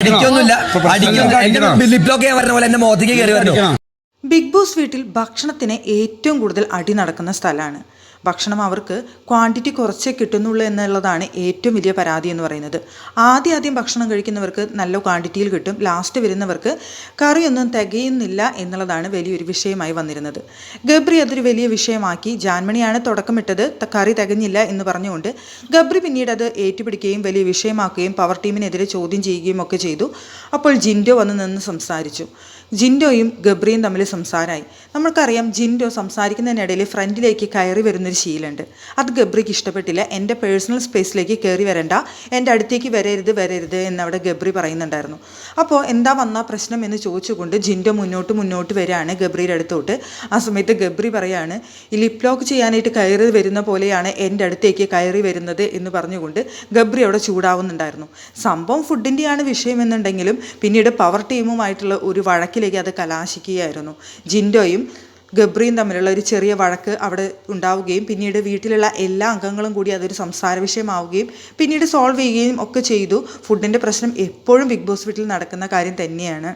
അടിക്കൊന്നുമില്ല. പറഞ്ഞ പോലെ എന്റെ മുഖത്തേക്ക് കയറി വരണം ബിഗ് ബോസ് വീട്ടിൽ ഭക്ഷണത്തിന് ഏറ്റവും കൂടുതൽ അടി നടക്കുന്ന സ്ഥലമാണ്. ഭക്ഷണം അവർക്ക് ക്വാണ്ടിറ്റി കുറച്ചേ കിട്ടുന്നുള്ളൂ എന്നുള്ളതാണ് ഏറ്റവും വലിയ പരാതി എന്ന് പറയുന്നത്. ആദ്യം ആദ്യം ഭക്ഷണം കഴിക്കുന്നവർക്ക് നല്ല ക്വാണ്ടിറ്റിയിൽ കിട്ടും. ലാസ്റ്റ് വരുന്നവർക്ക് കറിയൊന്നും തികയുന്നില്ല എന്നുള്ളതാണ് വലിയൊരു വിഷയമായി വന്നിരുന്നത്. ഗബ്രി അതൊരു വലിയ വിഷയമാക്കി. ജാൻമണിയാണ് തുടക്കമിട്ടത്. കറി തികഞ്ഞില്ല എന്ന് പറഞ്ഞുകൊണ്ട് ഗബ്രി പിന്നീട് അത് ഏറ്റുപിടിക്കുകയും വലിയ വിഷയമാക്കുകയും പവർ ടീമിനെതിരെ ചോദ്യം ചെയ്യുകയും ഒക്കെ ചെയ്തു. അപ്പോൾ ജിൻഡോ വന്ന് നിന്ന് സംസാരിച്ചു. ജിൻഡോയും ഗബ്രിയും തമ്മിൽ സംസാരമായി. നമ്മൾക്കറിയാം ജിൻഡോ സംസാരിക്കുന്നതിനിടയിൽ ഫ്രണ്ടിലേക്ക് കയറി വരുന്നൊരു ശീലമുണ്ട്. അത് ഗബ്രിക്ക് ഇഷ്ടപ്പെട്ടില്ല. എന്റെ പേഴ്സണൽ സ്പേസിലേക്ക് കയറി വരണ്ട. എന്റെ അടുത്തേക്ക് വരരുത് വരരുത് എന്നവിടെ ഗബ്രി പറയുന്നുണ്ടായിരുന്നു. അപ്പോൾ എന്താ വന്ന പ്രശ്നം എന്ന് ചോദിച്ചുകൊണ്ട് ജിന്റെ മുന്നോട്ട് മുന്നോട്ട് വരികയാണ് ഗബ്രിയുടെ അടുത്തോട്ട്. ആ സമയത്ത് ഗബ്രി പറയാണ് ഈ ലിപ് ലോക്ക് ചെയ്യാനായിട്ട് കയറി വരുന്ന പോലെയാണ് എന്റെ അടുത്തേക്ക് കയറി വരുന്നത് എന്ന് പറഞ്ഞുകൊണ്ട് ഗബ്രി അവിടെ ചൂടാവുന്നുണ്ടായിരുന്നു. സംഭവം ഫുഡിന്റെയാണ് വിഷയമെന്നുണ്ടെങ്കിലും പിന്നീട് പവർ ടീമുമായിട്ടുള്ള ഒരു വഴക്കിലേക്ക് അത് കലാശിക്കുകയായിരുന്നു. ജിൻഡോയും ഗബ്രിയും തമ്മിലുള്ള ഒരു ചെറിയ വഴക്ക് അവിടെ ഉണ്ടാവുകയും പിന്നീട് വീട്ടിലുള്ള എല്ലാ അംഗങ്ങളും കൂടി അതൊരു സംസാര വിഷയമാവുകയും പിന്നീട് സോൾവ് ചെയ്യുകയും ഒക്കെ ചെയ്തു. ഫുഡിന്റെ പ്രശ്നം എപ്പോഴും ബിഗ് ബോസ് വീട്ടിൽ നടക്കുന്ന കാര്യം തന്നെയാണ്.